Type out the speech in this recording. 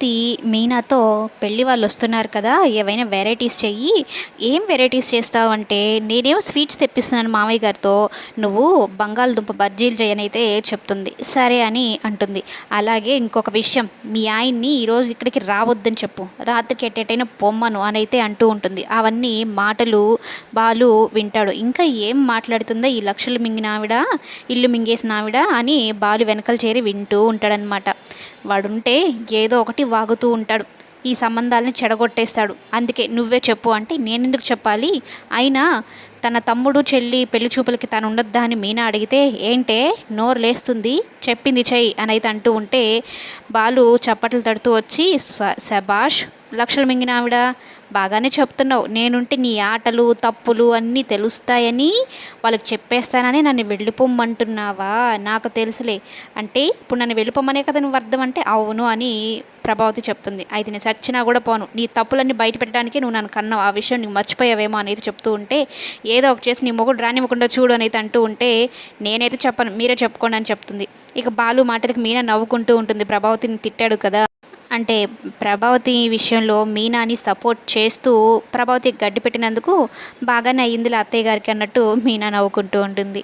తి మీనాతో పెళ్ళి వాళ్ళు వస్తున్నారు కదా ఏవైనా వెరైటీస్ చెయ్యి. ఏం వెరైటీస్ చేస్తావు అంటే నేనేం స్వీట్స్ తెప్పిస్తున్నాను మామయ్య గారితో నువ్వు బంగాళదుంప బజ్జీలు చేయనైతే చెప్తుంది. సరే అని అంటుంది. అలాగే ఇంకొక విషయం మీ ఆయన్ని ఈరోజు ఇక్కడికి రావద్దని చెప్పు. రాత్రికి ఎట్టేటైనా పొమ్మను అని అయితే అంటూ ఉంటుంది. అవన్నీ మాటలు బాలు వింటాడు. ఇంకా ఏం మాట్లాడుతుందో ఈ లక్షలు మింగినావిడా ఇల్లు మింగేసిన ఆవిడ అని బాలు వెనకలు చేరి వింటూ ఉంటాడనమాట వాడుంటే ఏదో ఒకటి వాగుతూ ఉంటాడు. ఈ సంబంధాలని చెడగొట్టేస్తాడు. అందుకే నువ్వే చెప్పు అంటే నేనెందుకు చెప్పాలి? అయినా తన తమ్ముడు చెల్లి పెళ్ళి చూపులకి తను ఉండొద్దా అని మీనా అడిగితే ఏంటే? నోరు లేస్తుంది. చెప్పింది చెయ్యి అని అయితే అంటూ ఉంటే బాలు చప్పట్లు తడుతూ వచ్చి "స- శబాష్ లక్షలు మింగిన ఆవిడ బాగానే చెప్తున్నావు. నేనుంటే నీ ఆటలు తప్పులు అన్నీ తెలుస్తాయని వాళ్ళకి చెప్పేస్తానని నన్ను వెళ్ళిపోమ్మంటున్నావా? నాకు తెలుసులే. అంటే ఇప్పుడు నన్ను వెళ్ళిపోమ్మనే కదా నువ్వు అర్థం అంటే అవును అని ప్రభావతి చెప్తుంది. అయితే నేను చచ్చినా కూడా పోను. నీ తప్పులన్నీ బయట పెట్టడానికి నువ్వు నన్ను కన్నావు. ఆ విషయం నువ్వు మర్చిపోయావేమో అనేది చెప్తూ ఉంటే ఏదో ఒక చేసి నీ మొగుడు రానివ్వకుండా చూడు అనేది అంటూ ఉంటే నేనైతే చెప్పను. మీరే చెప్పుకోండి అని చెప్తుంది. ఇక బాలు మాటలకు మీనా నవ్వుకుంటూ ఉంటుంది. ప్రభావతిని తిట్టాడు కదా. అంటే ప్రభావతి విషయంలో మీనాని సపోర్ట్ చేస్తూ ప్రభావతి గడ్డి పెట్టినందుకు బాగానే అయ్యిందిలే అత్తయ్య గారికి అన్నట్టు మీనా నవ్వుకుంటూ ఉంటుంది.